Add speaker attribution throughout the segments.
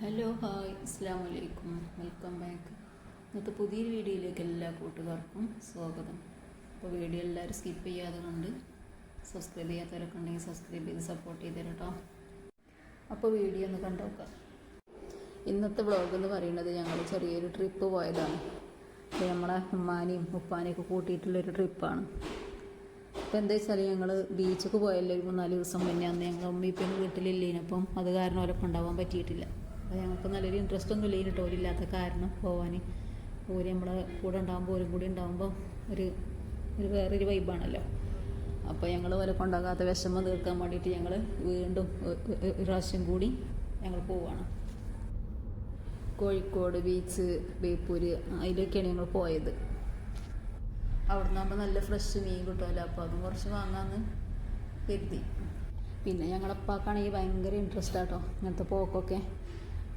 Speaker 1: Hello hi അസ്സാം വലൈക്കും welcome back ഇന്നത്തെ പുതിയൊരു വീഡിയോയിലേക്ക് എല്ലാ കൂട്ടുകാർക്കും സ്വാഗതം. അപ്പോൾ വീഡിയോ എല്ലാവരും സ്കിപ്പ് ചെയ്യാതെ കണ്ട് സബ്സ്ക്രൈബ് ചെയ്യാത്തവരൊക്കെ ഉണ്ടെങ്കിൽ സബ്സ്ക്രൈബ് ചെയ്ത് സപ്പോർട്ട് ചെയ്ത് തരട്ടോ അപ്പോൾ വീഡിയോ ഒന്ന് കണ്ടോക്കാം ഇന്നത്തെ വ്ളോഗ് എന്ന് പറയുന്നത് ഞങ്ങൾ ചെറിയൊരു ട്രിപ്പ് പോയതാണ്. അപ്പോൾ നമ്മളെ ഉമ്മാനെയും ഉപ്പാനെയും ഒക്കെ കൂട്ടിയിട്ടുള്ളൊരു ട്രിപ്പാണ് അപ്പോൾ എന്താ വെച്ചാൽ ഞങ്ങൾ ബീച്ചൊക്കെ പോയല്ലോ ഒരു മൂന്നാൽ ദിവസം മുന്നേ. അന്ന് ഞങ്ങൾ ഇപ്പം വീട്ടിലില്ലേനപ്പം അത് കാരണം അവരൊക്കെ ഉണ്ടാവാൻ പറ്റിയിട്ടില്ല. അപ്പോൾ ഞങ്ങൾക്ക് നല്ലൊരു ഇൻട്രസ്റ്റ് ഒന്നും ഇല്ല കേട്ടോ ഓരില്ലാത്ത കാരണം പോവാൻ ഓര് നമ്മളെ കൂടെ ഉണ്ടാകുമ്പോൾ ഓരും കൂടി ഉണ്ടാകുമ്പോൾ ഒരു ഒരു വേറൊരു വൈബാണല്ലോ അപ്പോൾ ഞങ്ങൾ ഓരെ കൊണ്ടാകാത്ത വിഷമം തീർക്കാൻ വേണ്ടിയിട്ട് ഞങ്ങൾ വീണ്ടും ഒരു പ്രാവശ്യം കൂടി ഞങ്ങൾ പോവാണ്. കോഴിക്കോട് ബീച്ച് ബേപ്പൂര് അതിലൊക്കെയാണ് ഞങ്ങൾ പോയത്. അവിടെ നിന്നാകുമ്പോൾ നല്ല ഫ്രഷ് മീൻ കിട്ടുമല്ലോ അപ്പോൾ അതും കുറച്ച് വാങ്ങാമെന്ന് കരുതി. പിന്നെ ഞങ്ങളപ്പാക്കാണെങ്കിൽ ഭയങ്കര ഇൻട്രസ്റ്റ് ആട്ടോ ഇങ്ങനത്തെ പോക്കൊക്കെ.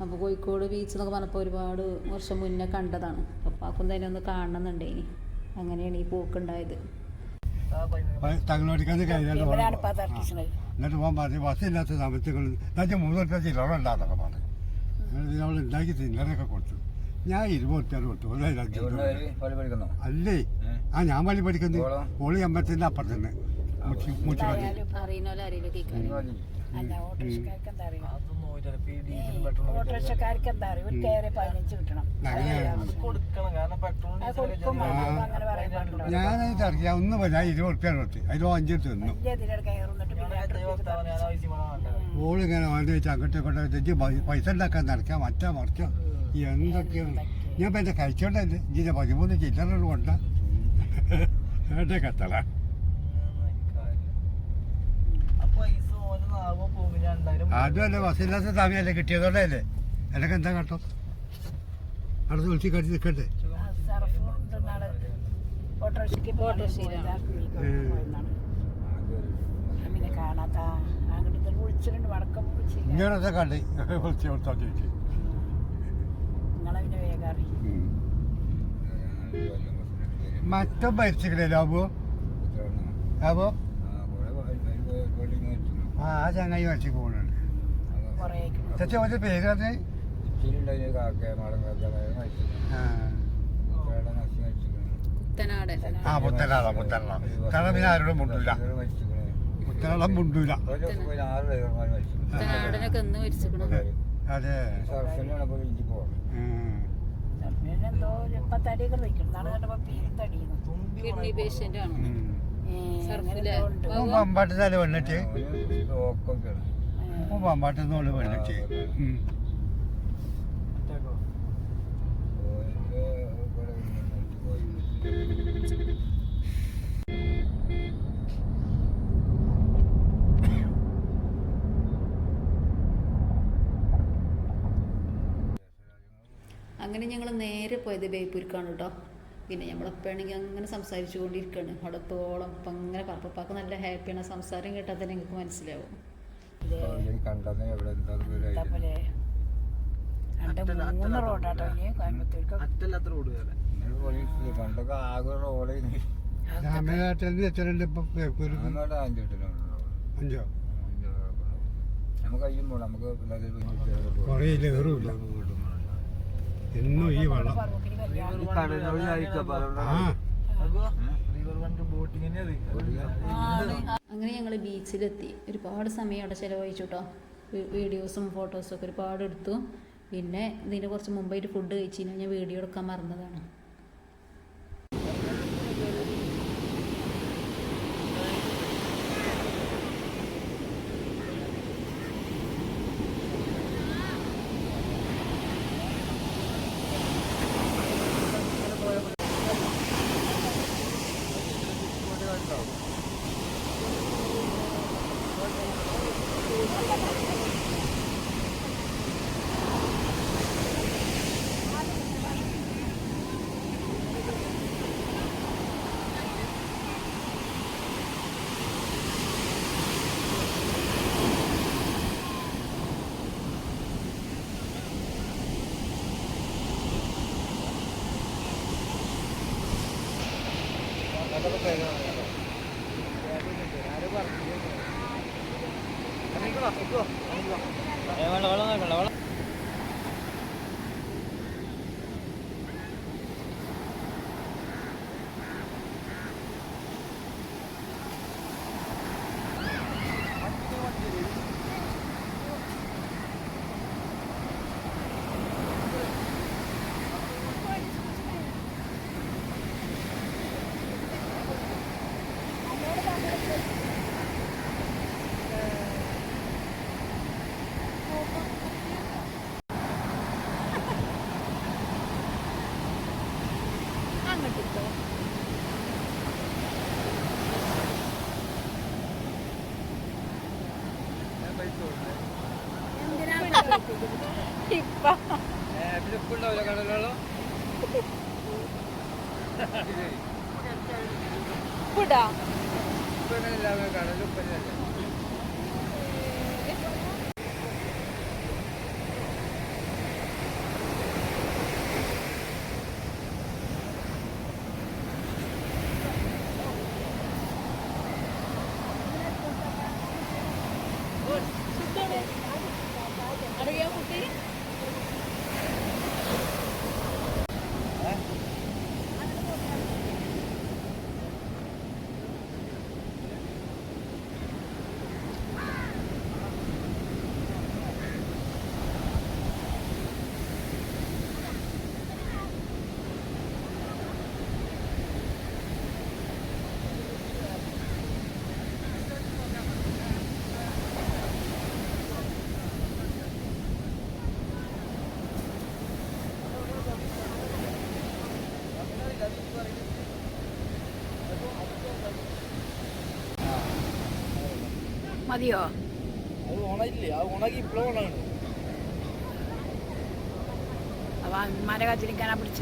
Speaker 1: അപ്പോൾ കോഴിക്കോട് ബീച്ച് എന്നൊക്കെ പറഞ്ഞപ്പോൾ ഒരുപാട് വർഷം മുന്നേ കണ്ടതാണ്. അപ്പാക്കും തന്നെ ഒന്ന് കാണണമെന്നുണ്ടേനി അങ്ങനെയാണ് ഈ പോക്കുണ്ടായത്.
Speaker 2: എന്നിട്ട് പോകാൻ പറഞ്ഞു ബസ്സില്ലാത്ത സമയത്തുകൾ എന്നുവെച്ചാൽ മൂന്ന് പറഞ്ഞു. ഉണ്ടാക്കി കൊടുത്തു. ഞാൻ ഇരുപത് റുപ്യ കൊടുത്തു.
Speaker 3: പഠിക്കുന്നോ?
Speaker 2: അല്ലേ? ആ ഞാൻ പള്ളി പഠിക്കുന്നത്
Speaker 3: ഓളോ?
Speaker 2: അമ്പലത്തിന്റെ അപ്പുറത്തുനിന്ന് മുച്ചി മുച്ചി പള്ളി.
Speaker 4: ഓട്ടോറിക്ഷക്കാർക്ക് എന്താ അറിയുക ഒരു കയറി പതിനഞ്ച് കിട്ടണം.
Speaker 2: ഞാനത് അറിയാം ഒന്നും ഇരുപത് റുപ്യ കൊടുത്തു. അതിൽ അഞ്ചെടുത്ത് തിന്നു. ഓളിങ്ങനെ വന്നു വെച്ചാൽ അങ്ങോട്ടും വെച്ച് പൈസ ഉണ്ടാക്കാൻ നടക്കാം മറ്റാ മറിച്ചോ എന്തൊക്കെയാണ് ഞാൻ ഇപ്പം എന്റെ കഴിച്ചോണ്ടല്ലേ ഇതിന്റെ പതിമൂന്ന് ചില്ലറ കൊണ്ട. ഏട്ടേ കത്തള. അതുമല്ല ബസ്സില്ലാത്ത സമയമല്ലേ കിട്ടിയതോണ്ടല്ലേ എനക്ക് എന്താ കേട്ടോ? അവിടെ വിളിച്ച് കടി
Speaker 4: വിളിച്ചില്ല
Speaker 2: ഇങ്ങനത്തെ കണ്ടി? വിളിച്ച് കൊടുത്താൽ ചോദിച്ചു മറ്റോ മരിച്ചിക്കണല്ലോ അബു അബു
Speaker 3: ആ.
Speaker 2: ആ ചങ്ങായി മരിച്ചു പോകുന്നുണ്ട്
Speaker 4: കുറേ
Speaker 2: ചേച്ചി അവന്റെ പേര് പറഞ്ഞേ. ആ. പുത്തനാട പുത്തനാട കാരണം പിന്നെ ആരോടും മുണ്ടൂല.
Speaker 3: പുത്തനാടം മരിച്ചിരുന്നു.
Speaker 2: പുത്തനാളം മുണ്ടൂല.
Speaker 3: ഒരു ദിവസം പോയി ആറ് ഡ്രൈവർമാർ മരിച്ചിരുന്നു.
Speaker 1: കുത്തനാടനൊക്കെ എന്ന് മരിച്ചിക്കണം
Speaker 2: അതെ.
Speaker 1: കിഡ്നി പേഷ്യന്റ് ആണ്.
Speaker 2: ഉം.
Speaker 1: സർഫിലെ.
Speaker 2: ഓൻ പമ്പാട്ടത്തല്ലേ വന്നിട്ട്
Speaker 3: ബ്ലോക്കൊക്കെയാണ്
Speaker 2: ഓൻ പമ്പാട്ടത്ത് ഓൾ വന്നിട്ട് ഉം.
Speaker 3: ഓന്റെ ഇവിടെ നിന്ന് പോയി
Speaker 1: അങ്ങനെ ഞങ്ങൾ നേരെ പോയത് ബേപ്പൂർക്കാണ് കേട്ടോ. പിന്നെ നമ്മളെപ്പോഴാണെങ്കിൽ അങ്ങനെ സംസാരിച്ചു കൊണ്ടിരിക്കുകയാണ് അവിടത്തോളം അപ്പം അങ്ങനെ പപ്പപ്പാക്ക് നല്ല ഹാപ്പിയാണ്. സംസാരം കേട്ടാൽ തന്നെ ഞങ്ങൾക്ക് മനസ്സിലാവും.
Speaker 4: മൂന്ന് റോഡാട്ടോ കോയമ്പത്തൂർക്ക്
Speaker 3: പണ്ടൊക്കെ ആകെ റോഡ്
Speaker 2: രാമനാട്ടിൽ ഇപ്പൊ
Speaker 3: അഞ്ചു നമുക്ക് കഴിയും നമുക്ക്.
Speaker 2: കുറേ ലേറുമില്ല എന്നും ഈ വെള്ളം. ആ.
Speaker 1: അങ്ങനെ ഞങ്ങൾ ബീച്ചിലെത്തി. ഒരുപാട് സമയം അവിടെ ചിലവഴിച്ചു കേട്ടോ വീഡിയോസും ഫോട്ടോസും ഒക്കെ ഒരുപാട് എടുത്തു. പിന്നെ ഇതിന് കുറച്ച് മുമ്പായിട്ട് ഫുഡ് കഴിച്ചു ഞാൻ വീഡിയോ എടുക്കാൻ മറന്നതാണ്
Speaker 3: വെള്ളം
Speaker 4: ഇപ്പൊ
Speaker 3: പിന്നെ ഉപ്പ് ഉണ്ടാവില്ല കടലുള്ളൂ
Speaker 4: ഉപ്പിടാ
Speaker 3: ഉപ്പ് എങ്ങനെ കടലിൽ ഉപ്പ് തന്നെയല്ലേ
Speaker 4: അറിയോ കുട്ടി മതിയോ?
Speaker 3: അത് ഉണയില്ലേ അത് ഉണക്കി ഇപ്പോഴും ഉണങ്ങണം
Speaker 4: അവ അമ്മമാരെ കത്തിരിക്കാനാ പിടിച്ച.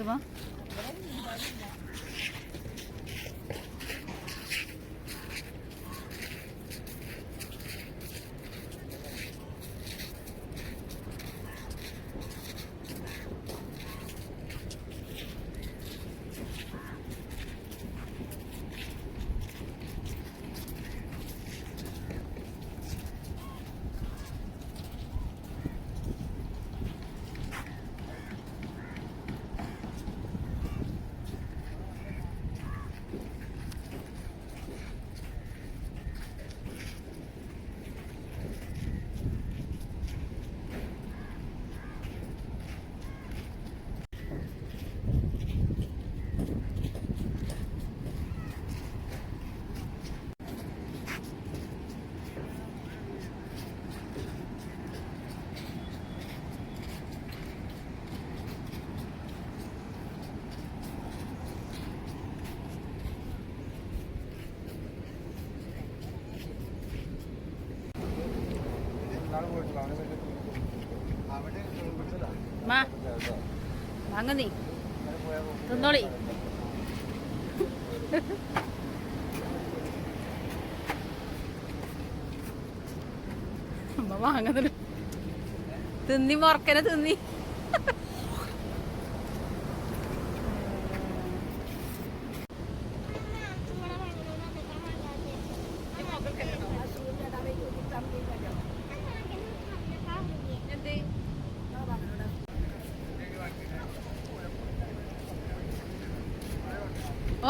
Speaker 3: അവിടെ
Speaker 4: നീ. തിന്നോളി. അമ്മ തിന്നി മറക്കനെ തിന്നി.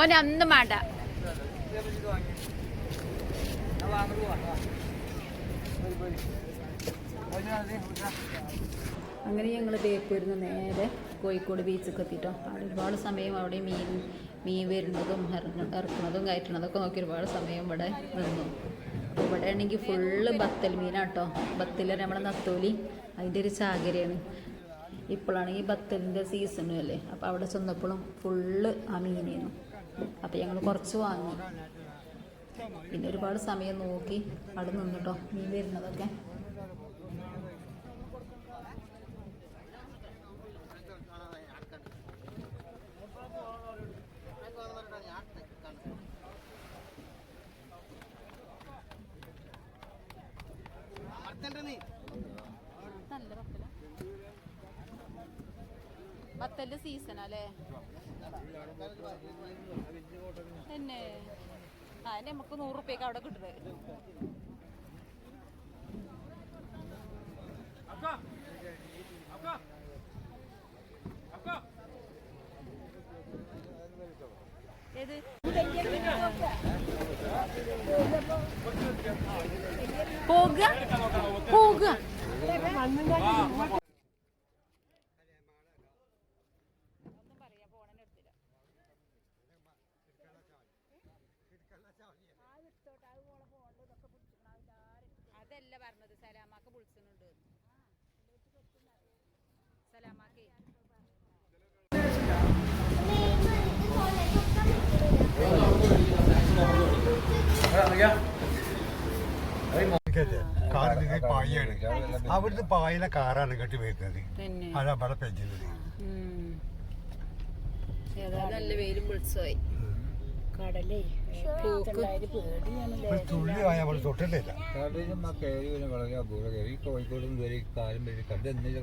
Speaker 4: ഓൻ അന്നും വേണ്ട.
Speaker 1: അങ്ങനെ ഞങ്ങൾ ബേപ്പൂരിൽ നിന്ന് നേരെ കോഴിക്കോട് ബീച്ചിൽ എത്തിയിട്ടോ അവിടെ ഒരുപാട് സമയം അവിടെ മീൻ മീൻ വരുന്നതും ഇറക്കുന്നതും കയറ്റണതൊക്കെ നോക്കി ഒരുപാട് സമയം ഇവിടെ നിന്നു. ഇവിടെ ആണെങ്കിൽ ഫുള്ള് ബത്തൽ മീനാട്ടോ. ബത്തിൽ നമ്മളെ നത്തോലി അതിന്റെ ഒരു ചാകരയാണ്. ഇപ്പോഴാണെങ്കിൽ ബത്തലിന്റെ സീസണും അല്ലേ? അപ്പോൾ അവിടെ ചെന്നപ്പോഴും ഫുള്ള് ആ മീനായിരുന്നു അപ്പോൾ ഞങ്ങൾ കുറച്ച് വാങ്ങി. പിന്നെ ഒരുപാട് സമയം നോക്കി അവിടെ നിന്നിട്ടോ മീൻ വരുന്നതൊക്കെ. നല്ല സീസൺ അല്ലേ തന്നെ. അതിന് നമുക്ക് നൂറ് റുപ്യക്ക് അവിടെ കിട്ടുന്നത്. ഏത്? പോകുക പോകുക
Speaker 2: പായാണ് അവിടുന്ന് പായിലെ കാറാണ് കെട്ടി വരുന്നത്. അതാ അവിടെ പെഞ്ചുന്നത്
Speaker 1: നല്ല വെയിലും വിളിച്ചായി
Speaker 4: കടലേ ഉണ്ടായത് പേടിയാണല്ലേ.
Speaker 2: ഒരു തുള്ളി ആയ അവിടെ തൊട്ടിട്ടില്ല.
Speaker 3: കടലും ആ കയറി പിന്നെ വളരെ അപൂർവം കയറി ഈ കോഴിക്കോടും വരെ കാലം വരെ കണ്ട് എന്നില്ല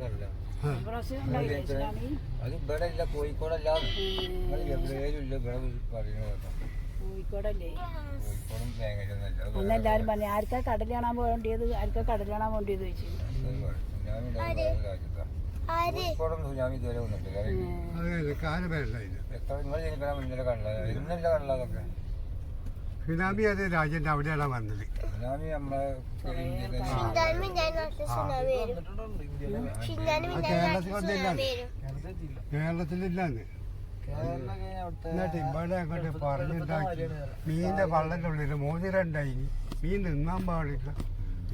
Speaker 3: അത് ഇവിടെ ഇല്ല കോഴിക്കോടല്ല ഇവിടെ
Speaker 4: കോഴിക്കോടല്ലേ? അന്ന് എല്ലാരും പറഞ്ഞു ആർക്കാ കടൽ കാണാൻ പോകേണ്ടത് ആർക്കാ കടൽ കാണാൻ വേണ്ടിയത് ചോദിച്ചു.
Speaker 3: സുനാമി
Speaker 2: അത് രാജ്യന്റെ അവിടെയാണ് വന്നത്.
Speaker 3: സുനാമി നമ്മളെ
Speaker 2: കേരളത്തിൽ കേരളത്തിലില്ലാന്ന്. എന്നിട്ട് ഇവിടെ അങ്ങോട്ട് പറഞ്ഞുണ്ടാക്കി മീനിന്റെ വള്ളന്റെ ഉള്ളിൽ മോതിരണ്ടായി മീൻ നിന്നാൻ പാടില്ല.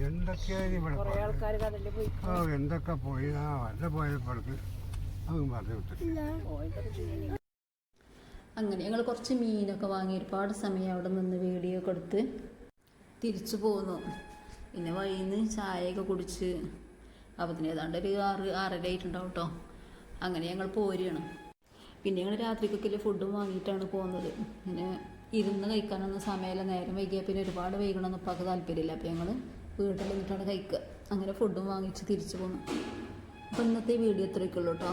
Speaker 2: എന്തൊക്കെയാണ് ഇവിടെ ആ എന്തൊക്കെ പോയി? ആ വല്ല പോയപ്പോഴേക്ക് അതും പറഞ്ഞു വിട്ടു
Speaker 1: അങ്ങനെ ഞങ്ങൾ കുറച്ച് മീനൊക്കെ വാങ്ങി ഒരുപാട് സമയം അവിടെ നിന്ന് വീഡിയോ ഒക്കെ എടുത്ത് തിരിച്ചു പോന്നു. പിന്നെ വഴിയിൽ നിന്ന് ചായയൊക്കെ കുടിച്ച്. അപ്പത്തിന് ഏതാണ്ട് ഒരു ആറ് ആറര ആയിട്ടുണ്ടാവും കേട്ടോ അങ്ങനെ ഞങ്ങൾ പോരുകയാണ് പിന്നെ ഞങ്ങൾ രാത്രിക്കൊക്കെ ഫുഡും വാങ്ങിയിട്ടാണ് പോകുന്നത്. പിന്നെ ഇരുന്ന് കഴിക്കാനൊന്നും സമയമില്ല. നേരം വൈകിയാൽ പിന്നെ ഒരുപാട് വൈകണമെന്ന് ഉപ്പാക്ക് താല്പര്യമില്ല. അപ്പോൾ ഞങ്ങൾ വീട്ടിൽ നിന്നിട്ടാണ് കഴിക്കുക അങ്ങനെ ഫുഡും വാങ്ങിച്ച് തിരിച്ചു പോന്നു. അപ്പോൾ ഇന്നത്തെ വീഡിയോ ഇത്രയൊക്കെ ഉള്ളൂ കേട്ടോ